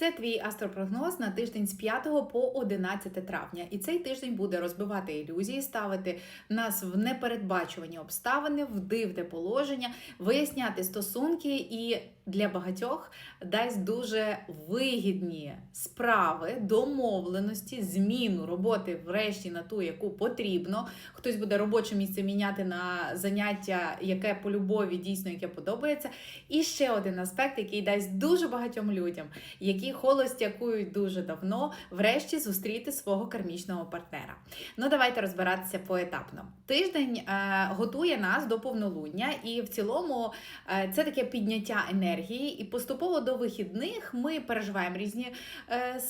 Це твій астропрогноз на тиждень з 5 по 11 травня. І цей тиждень буде розбивати ілюзії, ставити нас в непередбачувані обставини, в дивне положення, виясняти стосунки і для багатьох дасть дуже вигідні справи, домовленості, зміну роботи, врешті на ту, яку потрібно. Хтось буде робоче місце міняти на заняття, яке по любові дійсно яке подобається. І ще один аспект, який дасть дуже багатьом людям, які холостякують дуже давно, врешті зустріти свого кармічного партнера. Ну, давайте розбиратися поетапно. Тиждень е, готує нас до повнолуння, і в цілому е, це таке підняття енергії. І поступово до вихідних ми переживаємо різні е,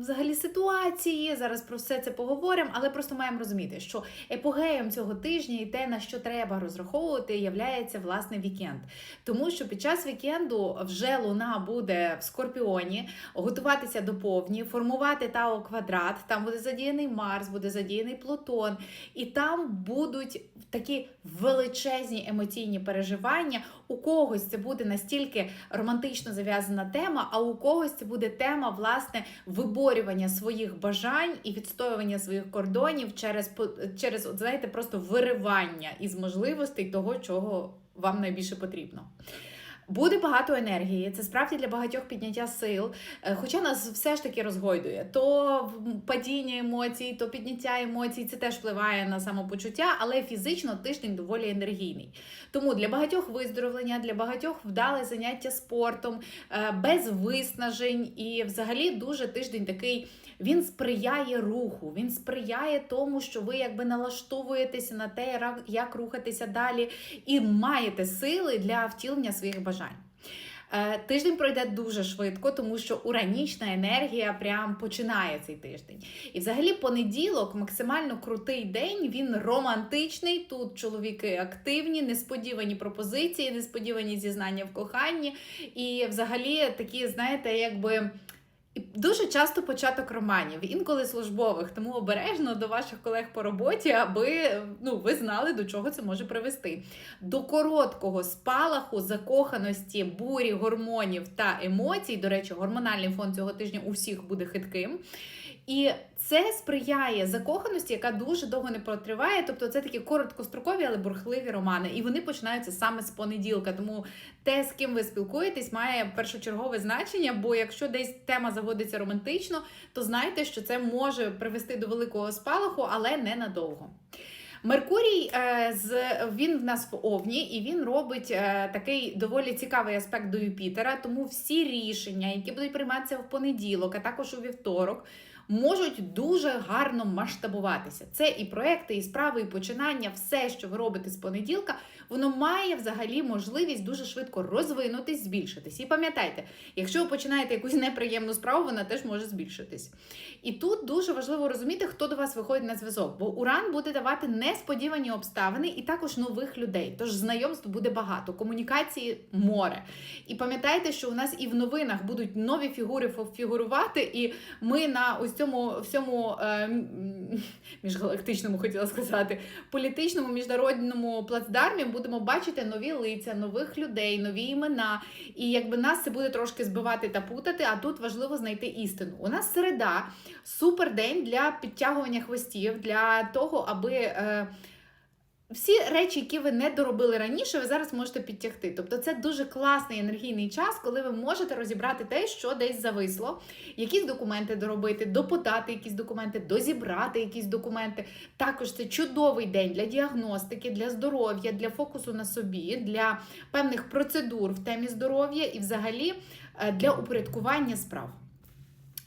взагалі ситуації. Зараз про все це поговоримо, але просто маємо розуміти, що епогеєм цього тижня і те, на що треба розраховувати, являється власне вікенд. Тому що під час вікенду вже луна буде в скорпіоні, готуватися до повні, формувати Тао квадрат. Там буде задіяний Марс, буде задіяний Плутон, і там будуть такі величезні емоційні переживання. У когось це буде настільки романтично зав'язана тема, а у когось це буде тема власне виборювання своїх бажань і відстоювання своїх кордонів через через, от, знаєте, просто виривання із можливостей того, чого вам найбільше потрібно. Буде багато енергії, це справді для багатьох підняття сил. Е, Хоча нас все ж таки розгойдує, то падіння емоцій, то підняття емоцій, це теж впливає на самопочуття, але фізично тиждень доволі енергійний. Тому для багатьох виздоровлення, для багатьох вдале заняття спортом, е, без виснажень і взагалі дуже тиждень такий. Він сприяє руху, він сприяє тому, що ви якби налаштовуєтеся на те, як рухатися далі, і маєте сили для втілення своїх бажань. Е, Тиждень пройде дуже швидко, тому що уранічна енергія прям починає цей тиждень. І взагалі понеділок максимально крутий день. Він романтичний. Тут чоловіки активні, несподівані пропозиції, несподівані зізнання в коханні. І взагалі такі, знаєте, якби. І дуже часто початок романів, інколи службових, тому обережно до ваших колег по роботі, аби ну, ви знали, до чого це може привести. До короткого спалаху, закоханості, бурі, гормонів та емоцій. До речі, гормональний фон цього тижня у всіх буде хитким. І це сприяє закоханості, яка дуже довго не протриває. Тобто це такі короткострокові, але бурхливі романи. І вони починаються саме з понеділка. Тому те, з ким ви спілкуєтесь, має першочергове значення. Бо якщо десь тема заводиться романтично, то знайте, що це може привести до великого спалаху, але не надовго. Меркурій е, з він в нас в Овні, і він робить е, такий доволі цікавий аспект до Юпітера. Тому всі рішення, які будуть прийматися в понеділок, а також у вівторок, можуть дуже гарно масштабуватися. Це і проекти, і справи, і починання, все, що ви робите з понеділка, воно має взагалі можливість дуже швидко розвинутись, збільшитись. І пам'ятайте, якщо ви починаєте якусь неприємну справу, вона теж може збільшитись. І тут дуже важливо розуміти, хто до вас виходить на зв'язок, бо Уран буде давати несподівані обставини і також нових людей. Тож знайомств буде багато, комунікації море. І пам'ятайте, що у нас і в новинах будуть нові фігури фігурувати, і ми на ось цьому всьому е, міжгалактичному хотіла сказати, політичному міжнародному плацдармі будемо бачити нові лиця, нових людей, нові імена. І якби нас це буде трошки збивати та путати, а тут важливо знайти істину. У нас середа супер день для підтягування хвостів, для того, аби. Е, всі речі, які ви не доробили раніше, ви зараз можете підтягти. Тобто це дуже класний енергійний час, коли ви можете розібрати те, що десь зависло, якісь документи доробити, допитати якісь документи, дозібрати якісь документи. Також це чудовий день для діагностики, для здоров'я, для фокусу на собі, для певних процедур в темі здоров'я і взагалі е, для упорядкування справ.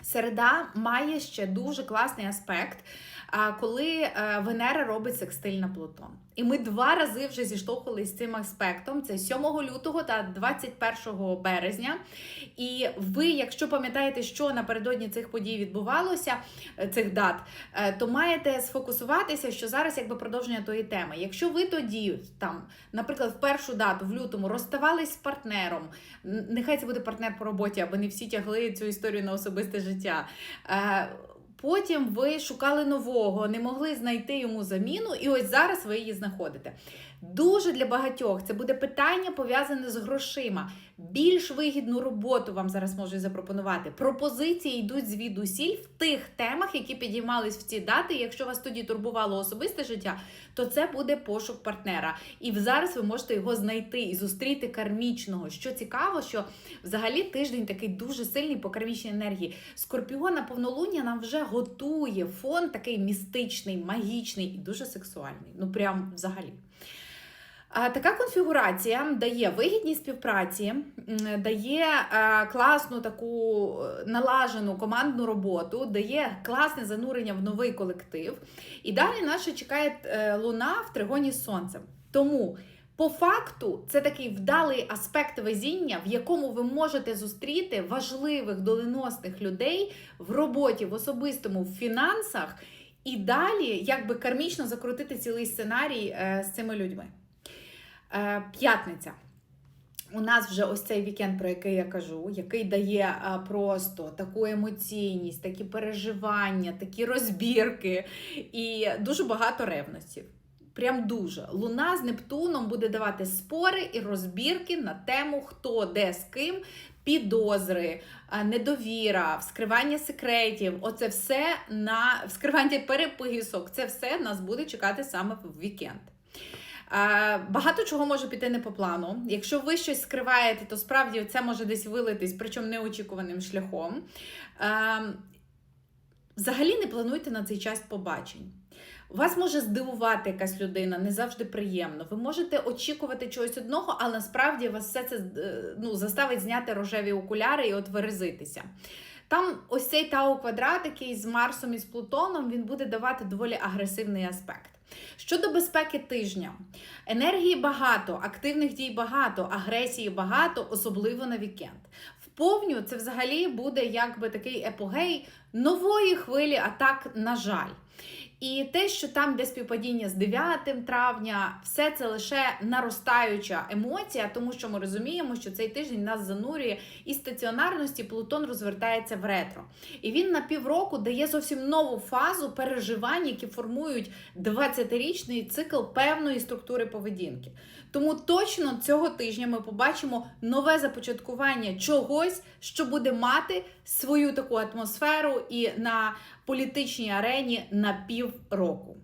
Середа має ще дуже класний аспект, коли е, Венера робить секстиль на Плутон. І ми два рази вже зіштовхувалися з цим аспектом: це 7 лютого та 21 березня. І ви, якщо пам'ятаєте, що напередодні цих подій відбувалося, е, цих дат, е, то маєте сфокусуватися, що зараз якби продовження тої теми. Якщо ви тоді, там, наприклад, в першу дату в лютому розставались з партнером, нехай це буде партнер по роботі, аби не всі тягли цю історію на особисте життя. Потім ви шукали нового, не могли знайти йому заміну, і ось зараз ви її знаходите. Дуже для багатьох це буде питання пов'язане з грошима. Більш вигідну роботу вам зараз можуть запропонувати. Пропозиції йдуть звідусіль в тих темах, які підіймались в ці дати. Якщо вас тоді турбувало особисте життя, то це буде пошук партнера. І зараз ви можете його знайти і зустріти кармічного. Що цікаво, що взагалі тиждень такий дуже сильний по кармічній енергії. Скорпіона повнолуння нам вже готує фон такий містичний, магічний і дуже сексуальний. Ну прям взагалі. Така конфігурація дає вигідні співпраці, дає е, класну таку е, налажену командну роботу, дає класне занурення в новий колектив. І далі ще чекає е, луна в тригоні з сонцем. Тому по факту це такий вдалий аспект везіння, в якому ви можете зустріти важливих доленосних людей в роботі, в особистому, в фінансах, і далі якби кармічно закрутити цілий сценарій з цими людьми. Е, П'ятниця. У нас вже ось цей вікенд, про який я кажу, який дає а, просто таку емоційність, такі переживання, такі розбірки і дуже багато ревностів. Прям дуже. Луна з Нептуном буде давати спори і розбірки на тему, хто де з ким, підозри, а, недовіра, вскривання секретів. Оце все на вскривання переписок. Це все нас буде чекати саме в вікенд. Багато чого може піти не по плану. Якщо ви щось скриваєте, то справді це може десь вилитись, причому неочікуваним шляхом. Взагалі не плануйте на цей час побачень. Вас може здивувати якась людина, не завжди приємно. Ви можете очікувати чогось одного, але насправді вас все це е, ну, заставить зняти рожеві окуляри і от виразитися. Там ось цей Тау квадрат, який з Марсом і з Плутоном, він буде давати доволі агресивний аспект. Щодо безпеки тижня, енергії багато, активних дій багато, агресії багато, особливо на вікенд. Вповню повню це взагалі буде якби такий епогей нової хвилі атак, на жаль. І те, що там де співпадіння з 9 травня, все це лише наростаюча емоція, тому що ми розуміємо, що цей тиждень нас занурює і стаціонарності Плутон розвертається в ретро. І він на півроку дає зовсім нову фазу переживань, які формують 20-річний цикл певної структури поведінки. Тому точно цього тижня ми побачимо нове започаткування чогось, що буде мати свою таку атмосферу і на політичній арені на півроку.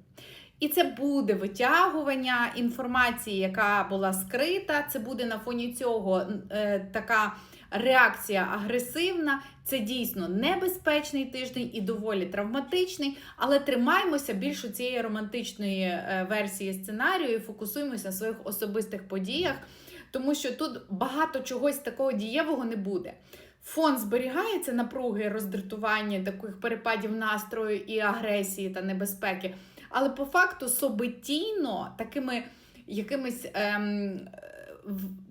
І це буде витягування інформації, яка була скрита. Це буде на фоні цього е, така реакція агресивна. Це дійсно небезпечний тиждень і доволі травматичний. Але тримаймося більше цієї романтичної е, версії сценарію і фокусуємося на своїх особистих подіях, тому що тут багато чогось такого дієвого не буде. Фон зберігається напруги, роздратування, таких перепадів настрою і агресії та небезпеки. Але по факту собитійно такими якимись ем,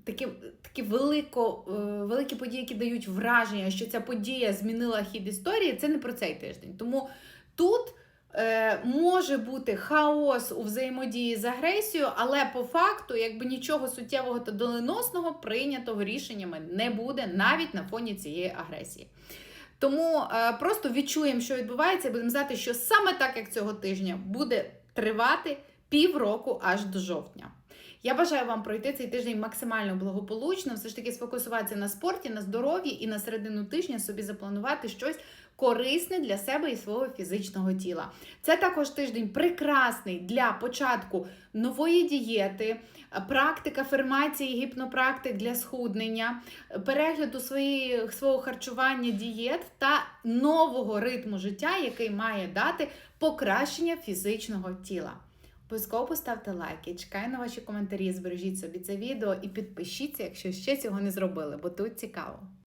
такі, такі велико, е, великі події, які дають враження, що ця подія змінила хід історії, це не про цей тиждень. Тому тут може бути хаос у взаємодії з агресією, але по факту, якби нічого суттєвого та доленосного прийнятого рішеннями не буде навіть на фоні цієї агресії. Тому е, просто відчуємо, що відбувається, і будемо знати, що саме так, як цього тижня, буде тривати півроку аж до жовтня. Я бажаю вам пройти цей тиждень максимально благополучно, все ж таки сфокусуватися на спорті, на здоров'ї і на середину тижня собі запланувати щось корисне для себе і свого фізичного тіла. Це також тиждень прекрасний для початку нової дієти, практик афірмації, гіпнопрактик для схуднення, перегляду своєї, свого харчування, дієт та нового ритму життя, який має дати покращення фізичного тіла. Обов'язково поставте лайки, чекаю на ваші коментарі, збережіть собі це відео і підпишіться, якщо ще цього не зробили, бо тут цікаво.